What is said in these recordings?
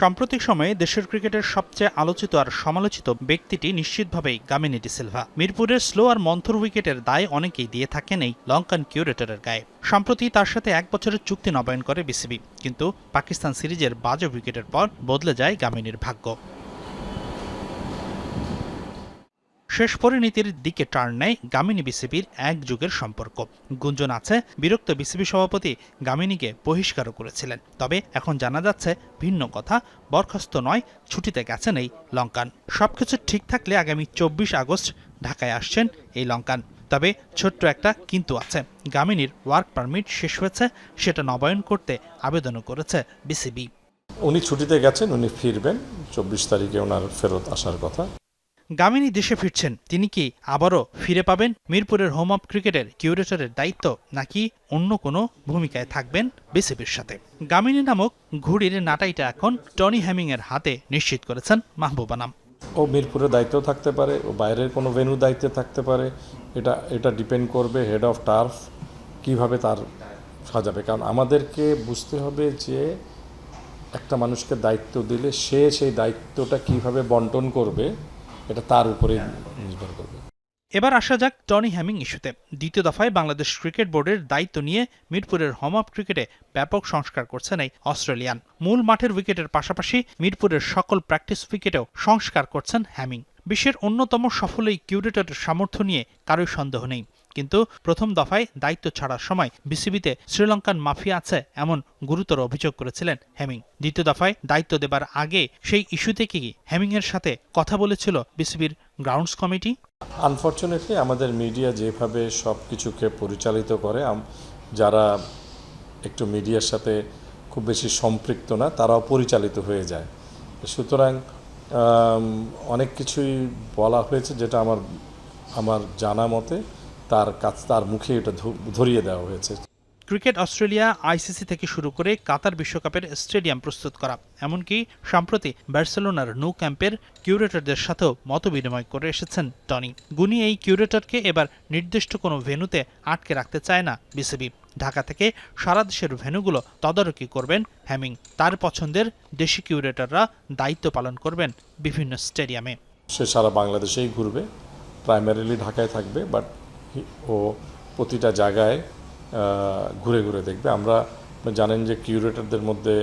সাম্প্রতিক সময়ে দেশের ক্রিকেটের সবচেয়ে আলোচিত আর সমালোচিত ব্যক্তিটি নিশ্চিতভাবেই গামিনী ডি সিলভা। মিরপুরের স্লো আর মন্থর উইকেটের দায় অনেকেই দিয়ে থাকেন এই লঙ্কান কিউরেটরের গায়ে। সম্প্রতি তার সাথে এক বছরের চুক্তি নবায়ন করে বিসিবি। কিন্তু পাকিস্তান সিরিজের বাজে উইকেটের পর বদলে যায় গামিনীর ভাগ্য। শেষ পরিণতির দিকে টার্ন নেয় গামিনী বিসিবির এক যুগের সম্পর্ক। গুঞ্জন আছে, বিরক্ত বিসিবি সভাপতি গামিনীকে বহিষ্কারও করেছিলেন। তবে এখন জানা যাচ্ছে, ভিন্ন কথা, বরখাস্ত নয়, ছুটিতে গেছেন এই লঙ্কান। সবকিছু ঠিক থাকলে আগামী চব্বিশ আগস্ট ঢাকায় আসছেন এই লঙ্কান। তবে ছোট্ট একটা কিন্তু আছে, গামিনীর ওয়ার্ক পারমিট শেষ হয়েছে, সেটা নবায়ন করতে আবেদনও করেছে বিসিবি। উনি ছুটিতে গেছেন, উনি ফিরবেন, চব্বিশ তারিখে ওনার ফেরত আসার কথা। গামিনী দেশে ফিরছেন। তিনি কি আবারও ফিরে পাবেন? মিরপুরের হোম অফ ক্রিকেটের কিউরেটরের দায়িত্ব নাকি অন্য কোনো ভূমিকায় থাকবেন বিসিবির সাথে? গামিনী নামক ঘুড়ির নাটাইটা এখন টনি হ্যামিং এর হাতে নিশ্চিত করেছেন মাহবুবা নাম। ও মিরপুরের দায়িত্ব থাকতে পারে, ও বাইরের কোনো ভেনু দায়িত্বে থাকতে পারে। এটা এটা ডিপেন্ড করবে হেড অফ টার্ফ কীভাবে তার সাজাবে। কারণ আমাদেরকে বুঝতে হবে যে একটা মানুষকে দায়িত্ব দিলে সে সেই দায়িত্বটা কীভাবে বন্টন করবে এটা তার উপরে নির্ভর করবে। এবার আসা যাক টনি হ্যামিং ইস্যুতে। দ্বিতীয় দফায় বাংলাদেশ ক্রিকেট বোর্ডের দায়িত্ব নিয়ে মিরপুরের হোম অফ ক্রিকেটে ব্যাপক সংস্কার করছেন এই অস্ট্রেলিয়ান। মূল মাঠের উইকেটের পাশাপাশি মিরপুরের সকল প্র্যাকটিস উইকেটেও সংস্কার করছেন হ্যামিং। বিশ্বের অন্যতম সফল এই কিউরেটরের সামর্থ্য নিয়ে কারোই সন্দেহ নেই। কিন্তু প্রথম দফায় দায়িত্ব ছাড়ার সময় বিসিবিতে শ্রীলঙ্কান মাফিয়া আছে এমন গুরুতর অভিযোগ করেছিলেন হ্যামিং দ্বিতীয় দফায় দায়িত্ব দেবার আগে সেই ইস্যুতে কি হ্যামিংয়ের সাথে কথা বলেছিল বিসিবির গ্রাউন্ডস কমিটি? আনফর্চুনেটলি আমাদের মিডিয়া যেভাবে সব কিছুকে পরিচালিত করে যারা একটু মিডিয়ার সাথে খুব বেশি সম্পৃক্ত না, তারাও পরিচালিত হয়ে যায়। সুতরাং অনেক কিছুই বলা হয়েছে যেটা আমার আমার জানা মতে তার কাছ তার মুখে এটা ধরিয়ে দেওয়া হয়েছে। ক্রিকেট অস্ট্রেলিয়া আইসিসি থেকে শুরু করে কাতার বিশ্বকাপের স্টেডিয়াম প্রস্তুত করা। এমনকি সম্প্রতি বার্সেলোনার নো ক্যাম্পের কিউরেটরদের সাথেও মতবিনিময় করে এসেছেন টনি। গুনি এই কিউরেটরকে এবার নির্দিষ্ট কোনো ভেন্যুতে আটকে রাখতে চায় না বিসিবি। ঢাকা থেকে সারা দেশের ভেন্যুগুলো তদারকি করবেন হ্যামিং তার পছন্দের দেশি কিউরেটররা দায়িত্ব পালন করবেন বিভিন্ন স্টেডিয়ামে। সে সারা বাংলাদেশেই ঘুরবে। প্রাইমারিলি ঢাকায় থাকবে বাট ও প্রতিটা জায়গায় ঘুরে ঘুরে দেখবে। আমরা জানেন যে কিউরেটারদের মধ্যে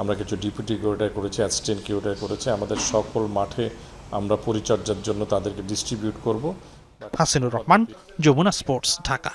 আমরা কিছু ডিপুটি কিউরেটার করেছি, অ্যাসিস্ট্যান্ট কিউরেটার করেছি। আমাদের সকল মাঠে আমরা পরিচর্যার জন্য তাদেরকে ডিস্ট্রিবিউট করব। হাসিনুর রহমান, যমুনা স্পোর্টস, ঢাকা।